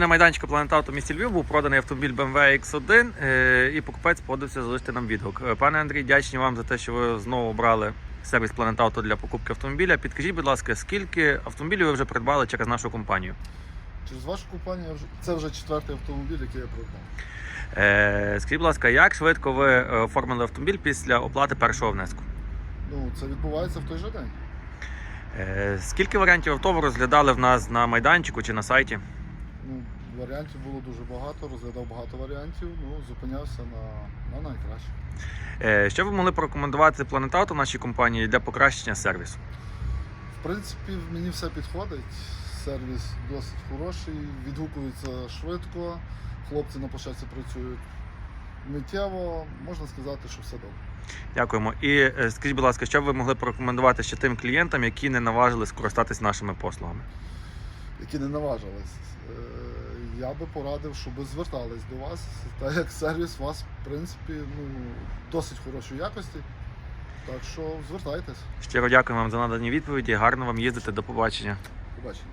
На майданчику Auto в місті Львів був проданий автомобіль BMW X1 е, і покупець погодився залишити нам відгук. Е, Пане Андрій, дячні вам за те, що ви знову обрали сервіс Auto для покупки автомобіля. Підкажіть, будь ласка, скільки автомобілів ви вже придбали через нашу компанію? Через вашу компанію це вже четвертий автомобіль, який я придбав. Е, Скажіть, будь ласка, як швидко ви е, оформили автомобіль після оплати першого внеску? Ну, це відбувається в той же день. Е, Скільки варіантів авто ви розглядали в нас на майданчику чи на сайті? Ну, варіантів було дуже багато, розглядав багато варіантів, ну, зупинявся на, на найкраще. Е, Що ви могли порекомендувати Auto нашій компанії для покращення сервісу? В принципі, мені все підходить. Сервіс досить хороший, відгукується швидко, хлопці на площадці працюють миттєво, можна сказати, що все добре. Дякуємо. І е, скажіть, будь ласка, що б ви могли порекомендувати ще тим клієнтам, які не наважили скористатись нашими послугами? Які не наважились. Е, Я би порадив, щоб звертались до вас, так як сервіс у вас, в принципі, ну, досить хорошої якості. Так що звертайтесь. Щиро дякую вам за надані відповіді. Гарно вам їздити. До побачення. Побачення.